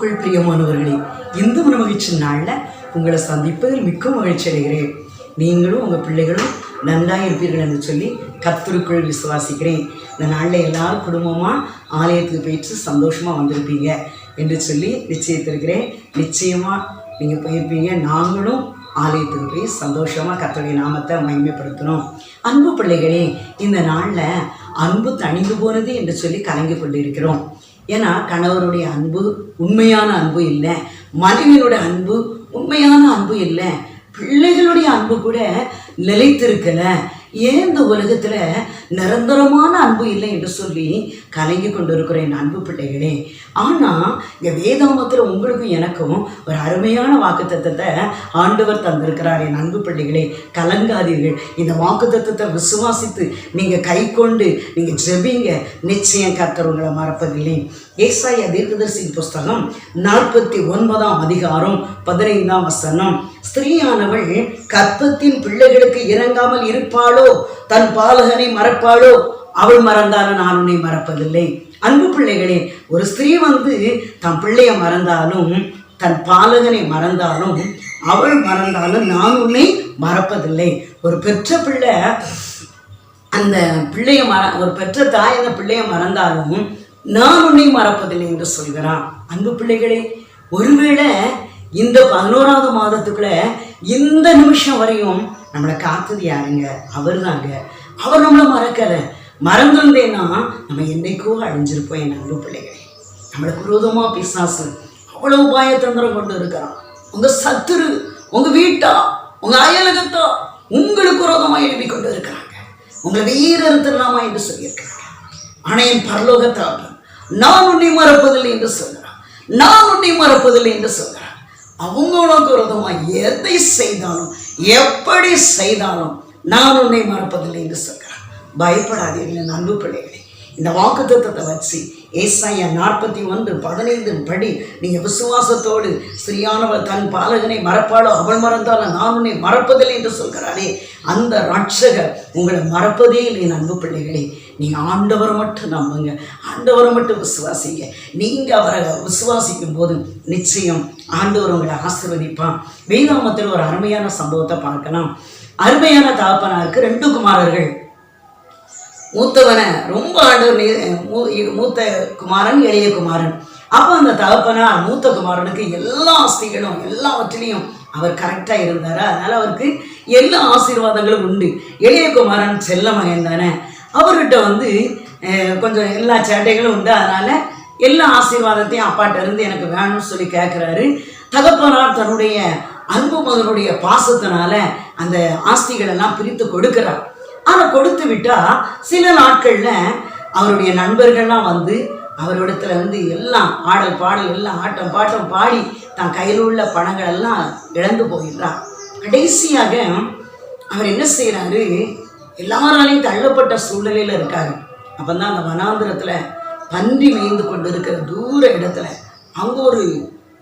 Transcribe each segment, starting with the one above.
கிறிஸ்துவுக்குள் பிரியமானவர்களே இந்த ஒரு மகிழ்ச்சி நாளில் உங்களை சந்திப்பதில் மிக்க மகிழ்ச்சி அடைகிறேன். நீங்களும் உங்கள் பிள்ளைகளும் நன்றாக இருப்பீர்கள் என்று சொல்லி கத்தருக்குள் விசுவாசிக்கிறேன். இந்த நாளில் எல்லாரும் குடும்பமாக ஆலயத்துக்கு போயிட்டு சந்தோஷமாக வந்திருப்பீங்க என்று சொல்லி நிச்சயத்திருக்கிறேன். நிச்சயமாக நீங்கள் போயிருப்பீங்க. நாங்களும் ஆலயத்துக்கு போய் சந்தோஷமாக கர்த்தருடைய நாமத்தை மகிமைப்படுத்தணும் அன்பு பிள்ளைகளே இந்த நாளில் அன்பு தணிந்து போனது என்று சொல்லி கலங்கி கொண்டு இருக்கிறோம் ஏன்னா கணவருடைய அன்பு உண்மையான அன்பு இல்லை. மனைவியினுடைய அன்பு உண்மையான அன்பு இல்லை. பிள்ளைகளுடைய அன்பு கூட நிலைத்திருக்கலை. ஏன் இந்த உலகத்தில் நிரந்தரமான அன்பு இல்லை என்று சொல்லி கலங்கி கொண்டிருக்கிறேன் என் அன்பு பிள்ளைகளே? ஆனால் இந்த வேதாமத்தில் உங்களுக்கும் எனக்கும் ஒரு அருமையான வாக்குத்தத்தத்தை ஆண்டவர் தந்திருக்கிறார் என் அன்பு பிள்ளைகளே. கலங்காதீர்கள். இந்த வாக்குத்தத்தத்தை விசுவாசித்து நீங்கள் கை கொண்டு நீங்கள் ஜெபிங்க. நிச்சயம் கத்தர் உங்களை மறப்பதில்லை. ஏசாய தீர்க்கதரிசியின் புஸ்தகம் நாற்பத்தி ஒன்பதாம் அதிகாரம் பதினைந்தாம் வசனம். ஸ்திரீயானவள் கற்பத்தின் பிள்ளைகளுக்கு இறங்காமல் இருப்பாளோ? தன் பாலகனை மறப்பாளோ? அவள் மறந்தாலும் நான் உன்னை மறப்பதில்லை. அன்பு பிள்ளைகளே ஒரு ஸ்திரீ வந்து தன் பிள்ளைய மறந்தாலும் தன் பாலகனை மறந்தாலும் அவள் மறந்தாலும் நான் உன்னை மறப்பதில்லை. ஒரு பெற்ற பிள்ளை அந்த பிள்ளைய மற ஒரு பெற்ற தாய் அந்த பிள்ளைய மறந்தாலும் நான் உன்னை மறப்பதில்லை என்று சொல்கிறான். அன்பு பிள்ளைகளே ஒருவேளை இந்த பதினோராவது மாதத்துக்குள்ள இந்த நிமிஷம் வரையும் நம்மளை காத்தது யாருங்க? அவர் தாங்க அவர் நம்மளை மறக்கலை. மறந்திருந்தேன்னா நம்ம என்னைக்கோ அழிஞ்சிருப்போம் என் அன்பு பிள்ளைகளே. நம்மளுக்கு விரோதமா பிசாசு அவ்வளவு உபாயத்தந்திரம் கொண்டு இருக்கிறான். உங்க சத்துரு உங்க வீட்டா உங்க அயலகத்தா உங்களுக்கு விரோதமா எழுதி கொண்டு இருக்கிறாங்க. உங்களை வீரறுத்தலாமா என்று சொல்லியிருக்கிறாங்க. ஆனா என் பரலோகத்தாப்பன் நான் உன்னை மறப்பதில்லை என்று சொல்கிறான். நான் உன்னை மறப்பதில்லை என்று சொல்கிறான். அவங்களுக்கு விரோதமாக எதை செய்தாலும் எப்படி செய்தாலும் நான் உன்னை மறப்பதில்லை என்று சொல்கிறான். பயப்படாதீர்கள் என் அன்பு பிள்ளைகளே. இந்த வாக்குத்தத்தத்தை வச்சு ஏசாயா நாற்பத்தி ஒன்று பதினைந்தின் படி நீங்கள் விசுவாசத்தோடு ஸ்ரீயானவர் தன் பாலகனை மறப்பாளோ? அவள் மறந்தாலும் நான் உன்னை மறப்பதில்லை என்று சொல்கிறாரே அந்த ரட்சகர் உங்களை மறப்பதே இல்லை என் அன்பு பிள்ளைகளே. நீங்கள் ஆண்டவரை மட்டும் நம்புங்க. ஆண்டவரை மட்டும் விசுவாசிங்க. நீங்கள் அவரை விசுவாசிக்கும் போது நிச்சயம் ஆண்டவர் உங்களை ஆசீர்வதிப்பான் வேதாமத்தில் ஒரு அருமையான சம்பவத்தை பார்க்கலாம். அருமையான தாப்பனாருக்கு ரெண்டு குமாரர்கள். மூத்தவனை ரொம்ப ஆண்டவர் மூத்த குமாரன் எளிய குமாரன். அப்போ அந்த தகப்பனார் மூத்த குமாரனுக்கு எல்லா ஆஸ்திகளும் எல்லாவற்றிலையும் அவர் கரெக்டாக இருந்தார். அதனால் அவருக்கு எல்லா ஆசீர்வாதங்களும் உண்டு. எளிய குமாரன் செல்ல மகன் தானே. அவர்கிட்ட வந்து கொஞ்சம் எல்லா சேட்டைகளும் உண்டு. அதனால் எல்லா ஆசீர்வாதத்தையும் அப்பாட்ட இருந்து எனக்கு வேணும்னு சொல்லி கேட்குறாரு தகப்பனார் தன்னுடைய அன்பு மகனுடைய பாசத்தினால அந்த ஆஸ்திகளெல்லாம் பிரித்து கொடுக்கிறார். ஆனால் கொடுத்து விட்டா சில நாட்களில் அவருடைய நண்பர்கள்லாம் வந்து அவரிடத்துல வந்து எல்லாம் ஆடல் பாடல் எல்லாம் ஆட்டம் பாட்டம் பாடி தான் கையில் உள்ள பணங்கள் எல்லாம் இழந்து போயிடுறார். கடைசியாக அவர் என்ன செய்கிறாரு எல்லாராலையும் தள்ளப்பட்ட சூழ்நிலையில் இருக்காரு. அப்போ தான் அந்த வனாந்திரத்தில் பன்றி மேய்ந்து கொண்டு இருக்கிற தூர இடத்துல அங்கே ஒரு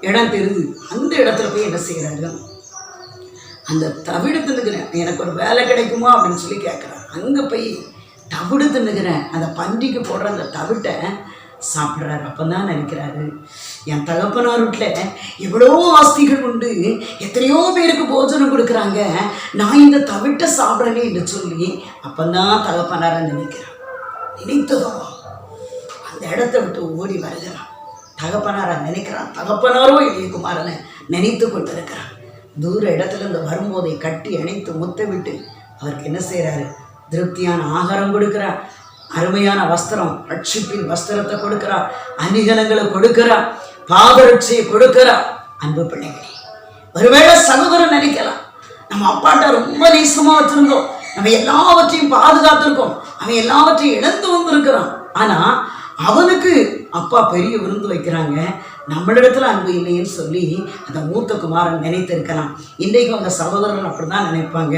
இடம் தெரியுது அந்த இடத்துல போய் என்ன செய்கிறாரு அந்த தவிடு தின்னுக்கிறேன். எனக்கு ஒரு வேலை கிடைக்குமா அப்படின்னு சொல்லி கேட்குறேன் அங்கே போய் தவிடு தின்னுக்கிறேன். அந்த பன்றிக்கு போடுற அந்த தவிட்டை சாப்பிட்றாரு. அப்போ தான் நினைக்கிறாரு என் தகப்பனார் வீட்டில் எவ்வளோ ஆஸ்திகள் உண்டு. எத்தனையோ பேருக்கு போஜனம் கொடுக்குறாங்க. நான் இந்த தவிட்டை சாப்பிடலே என்று சொல்லி அப்போ தான் தகப்பனாரை நினைக்கிறான் நினைத்ததும் அந்த இடத்த விட்டு ஓடி வருகிறான். தகப்பனாரா நினைக்கிறான் தகப்பனாரோ இளையகுமாரனை நினைத்து கொண்டிருக்கிறான் தூர இடத்துலேருந்து வரும்போதை கட்டி அணைத்து முத்தமிட்டு அவருக்கு என்ன செய்கிறாரு திருப்தியான ஆகாரம் கொடுக்குறா அருமையான வஸ்திரம் ரட்சிப்பின் வஸ்திரத்தை கொடுக்கிறார். அணிகலங்களை கொடுக்கிறார். பாதரட்சியை கொடுக்கிறார். அன்பு பிள்ளைகளே ஒருவேளை சகோதரன் நினைக்கலாம் நம்ம அப்பாட்ட ரொம்ப நேசமாக வச்சுருந்தோம். நம்ம எல்லாவற்றையும் பாதுகாத்திருக்கோம். அவன் எல்லாவற்றையும் இழந்து வந்திருக்கிறான். ஆனா அவனுக்கு அப்பா பெரிய விருந்து வைக்கிறாங்க. நம்மளிடத்துல அன்பு இல்லைன்னு சொல்லி அந்த மூத்த குமாரன் நினைத்திருக்கலாம். இன்றைக்கு அந்த சகோதரன் அப்படிதான் நினைப்பாங்க.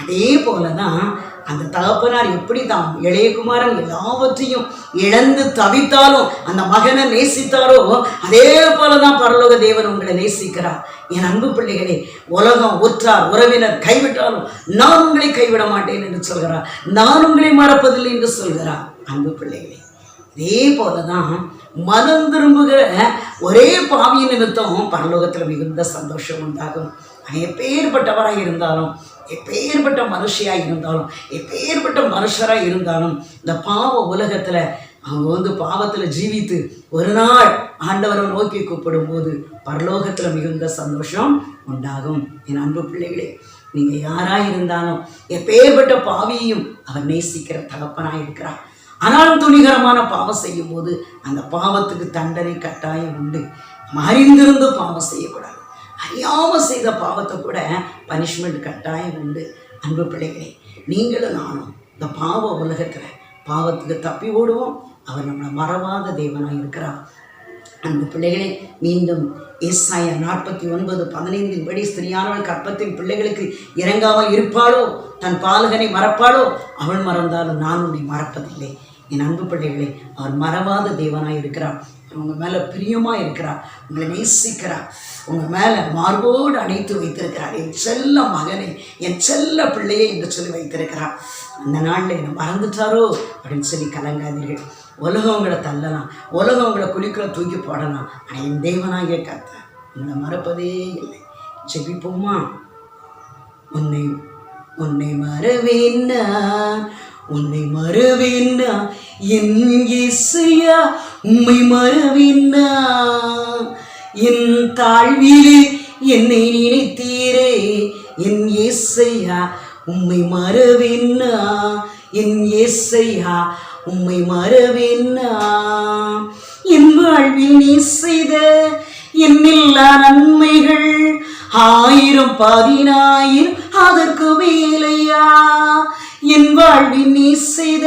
அதே போல தான் அந்த தகப்பனார் எப்படி தான் இளைய குமாரன் எல்லாவற்றையும் இழந்து தவித்தாலும் அந்த மகனை நேசித்தாரோ அதே போல தான் பரலோக தேவன் உங்களை நேசிக்கிறார். என் அன்பு பிள்ளைகளே உலகம் ஒற்றார் உறவினர் கைவிட்டாலும் நான் உங்களை கைவிட மாட்டேன் என்று சொல்கிறார். நான் உங்களை மறப்பதில்லை என்று சொல்கிறார். அன்பு பிள்ளைகளே அதே போல தான் மனம் திரும்புகிற ஒரே பாவியின் நிமித்தம் பரலோகத்தில் மிகுந்த சந்தோஷம் உண்டாகும். எப்பேற்பட்டவராக இருந்தாலும் எப்பேற்பட்ட மனுஷியாக இருந்தாலும் எப்பேற்பட்ட மனுஷராக இருந்தாலும் இந்த பாவ உலகத்தில் அவங்க வந்து பாவத்தில் ஜீவித்து ஒரு நாள் ஆண்டவரை நோக்கி கூப்பிடும் போது பரலோகத்தில் மிகுந்த சந்தோஷம் உண்டாகும். என் அன்பு பிள்ளைகளே நீங்கள் யாராக இருந்தாலும் எப்பேற்பட்ட பாவியையும் அவர் நேசிக்கிற தகப்பனாக இருக்கிறார் ஆனாலும் துணிகரமான பாவம் செய்யும் போது அந்த பாவத்துக்கு தண்டனை கட்டாயம் உண்டு. அறிந்திருந்து பாவம் செய்யக்கூடாது. அறியாமல் செய்த பாவத்தை கூட பனிஷ்மெண்ட் கட்டாயம் உண்டு. அன்பு பிள்ளைகளே நீங்களும் நானும் இந்த பாவ உலகத்தில் பாவத்துக்கு தப்பி ஓடுவோம். அவர் நம்மளை மறவாத தேவனாக இருக்கிறார். அன்பு பிள்ளைகளே மீண்டும் ஏசாயா நாற்பத்தி ஒன்பது பதினைந்தின் படி ஸ்திரியானவள் கற்பத்தின் பிள்ளைகளுக்கு இறங்காமல் இருப்பாளோ? தன் பாலகனை மறப்பாளோ? அவள் மறந்தாலும் நான் உன்னை மறப்பதில்லை. என் அன்பு பிள்ளைகளே அவர் மறவாத தேவனாக இருக்கிறார். உங்கள் மேலே பிரியமாக இருக்கிறார். உங்களை நேசிக்கிறார். உங்கள் மேலே மார்போடு அணைத்து வைத்திருக்கிறார். என் செல்ல மகனை என் செல்ல பிள்ளையை என்று சொல்லி வைத்திருக்கிறார். அந்த நாளில் என்னை மறந்துட்டாரோ அப்படின்னு சொல்லி கலங்காதீர்கள். உலகம் உங்களை தள்ளலாம். உலகம் உங்களை குளிக்கிற தூக்கி போடலாம். ஆனால் என் தேவனாகிய கத்த உங்களை மறப்பதே இல்லை. ஜெபிப்போமா? உன்னை உன்னை மறவேன்னா உன்னை மறவேன்னா? என் இசையா உம்மை மறவேன்னா? என் தாழ்விலே என்னை நினைத்தீரே? என் இசையா உம்மை மறவேன்னா? என் இசையா உம்மை மறவேன்னா? என் வாழ்வில் நீ செய்த என்னில்லா நன்மைகள் ஆயிரம் பதினாயிரம் அதற்கு நீ செய்த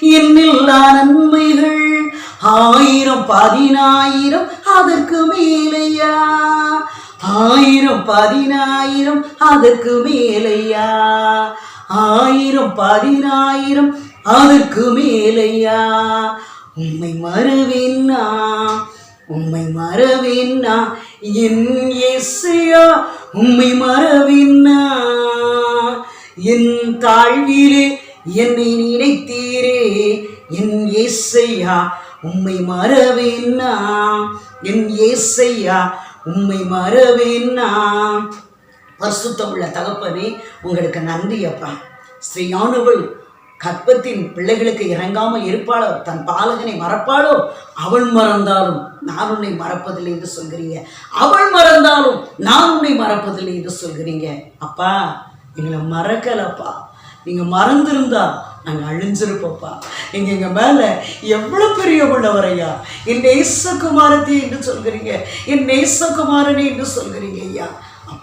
என்னில்லா நன்மைகள். ஆயிரம் பதினாயிரம் அதற்கு மேலையா? ஆயிரம் பதினாயிரம் அதற்கு மேலையா? ஆயிரம் பதினாயிரம் அதற்கு மேலையா? உண்மை மறுவேன்னா உம்மை மறவேன்னா என் இசையா? உம்மை மறவேன்னா என் தாழ்விலே என்னை நினைத்தீரே என் ஏசையா உம்மை மறவேன்னா என் ஏசையா உம்மை மறவேன்னா. பரிசுத்தமுள்ள தகப்பனே உங்களுக்கு நன்றி அப்பா. ஸ்ரீயானுவள் கற்பத்தின் பிள்ளைகளுக்கு இறங்காமல் இருப்பாளோ? தன் பாலகனை மறப்பாளோ? அவள் மறந்தாலும் நான் உன்னை மறப்பதில்லை என்று சொல்கிறீங்க. அவள் மறந்தாலும் நான் உன்னை மறப்பதில்லை என்று சொல்கிறீங்க. அப்பா எங்களை மறக்கலப்பா. நீங்கள் மறந்திருந்தா நாங்கள் அழிஞ்சிருப்போப்பா நீங்கள் எங்கள் மேலே எவ்வளோ பெரிய உள்ளவரையா? என் நேசகுமாரத்தை என்று சொல்கிறீங்க. என் நேசகுமாரனே என்று சொல்கிறீங்க ஐயா.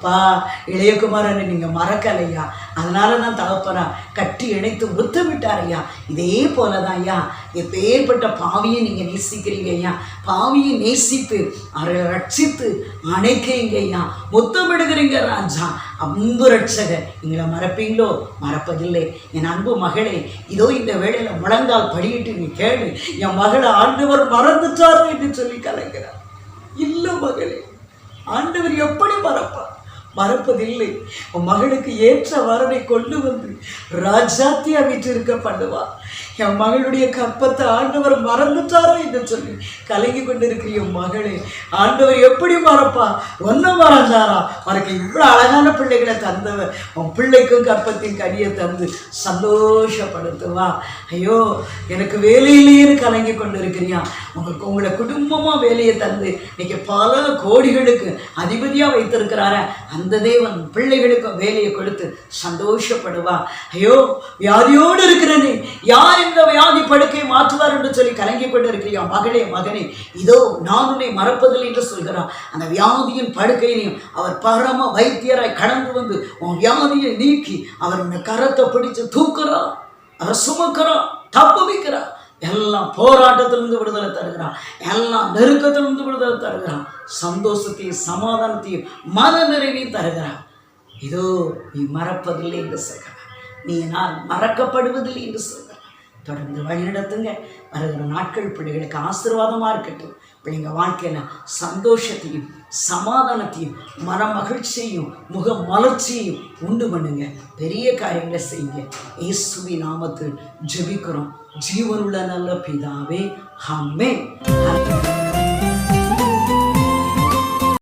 அப்பா இளையகுமாரனை நீங்கள் மறக்கலையா? அதனால தான் தகப்பனா கட்டி இணைத்து முத்து விட்டாரையா இதே போல தான் ஐயா. எப்பேற்பட்ட பாவியை நீங்கள் நேசிக்கிறீங்க ஐயா. பாவியை நேசித்து அவரை ரட்சித்து அணைக்கிறீங்க ஐயா. முத்தமிடுகிறீங்க ராஜா. அன்பு ரட்சகர் எங்களை மறப்பீங்களோ? மறப்பதில்லை. என் அன்பு மகளே இதோ இந்த வேளையில் முழங்கால் படியிட்டு நீ கேளு. என் மகளை ஆண்டவர் மறந்துட்டாரோ என்று சொல்லி கலைக்கிறார். இல்லை மகளே ஆண்டவர் எப்படி மறப்பார்? மறப்பதில்லை. உன் மகளுக்கு ஏற்ற வரனை கொண்டு வந்து ராஜாத்தியா வீட்டிருக்க பண்ணுவா. என் மகளுடைய கற்பத்தை ஆண்டவர் மறந்துட்டாரோ என்று சொல்லி கலங்கி கொண்டிருக்கிற என் மகளே ஆண்டவர் எப்படி மறப்பா? ஒன்றும் மறந்தாரா? உனக்கு இவ்வளோ அழகான பிள்ளைகளை தந்தவர். உன் பிள்ளைக்கும் கற்பத்தின் கனியை தந்து சந்தோஷப்படுத்துவா. ஐயோ எனக்கு வேலையிலேயே கலங்கி கொண்டு இருக்கிறியா உங்களுக்கு உங்களை குடும்பமாக வேலையை தந்து இன்னைக்கு பல கோடிகளுக்கு அதிபதியாக வைத்திருக்கிறார. அந்த தேவன் பிள்ளைகளுக்கும் வேலையை கொடுத்து சந்தோஷப்படுவா. ஐயோ வியாதியோடு இருக்கிறனே யார் இந்த வியாதி படுக்கையை மாற்றுவார் என்று சொல்லி கலங்கி கொண்டு இருக்கிறியா மகளே மகனே இதோ நான் உன்னை மறப்பதில்லை என்று சொல்கிறார் அந்த வியாதியின் படுக்கையிலையும் அவர் பரம வைத்தியராய் கடந்து வந்து உன் வியாதியை நீக்கி அவர் உன்னை கரத்தை பிடிச்சு தூக்குறா அவர் சுமக்கிறார் தப்பு வைக்கிறார் எல்லாம் போராட்டத்திலிருந்து விடுதலை தருகிறான். எல்லாம் நெருக்கத்திலிருந்து விடுதலை தருகிறான். சந்தோஷத்தையும் சமாதானத்தையும் மன நிறைவையும் தருகிறான். இதோ நீ மறப்பதில்லை என்று சொல்கிறான். நீ நான் மறக்கப்படுவதில்லை என்று சொல்கிறான். தொடர்ந்து வழிநடத்துங்க. வருகிற நாட்கள் பிள்ளைகளுக்கு ஆசீர்வாதமாக இருக்கட்டும். பிள்ளைங்க வாழ்க்கையில் சந்தோஷத்தையும் சமாதானத்தையும் மன மகிழ்ச்சியையும் முக மலர்ச்சியையும் உண்டு பண்ணுங்க. பெரிய காரியங்களை செய்யுங்க. இயேசுவி நாமத்தில் ஜெபிக்கிறோம். ஜீவனுள்ள நல்ல பிதாவே ஹம்மே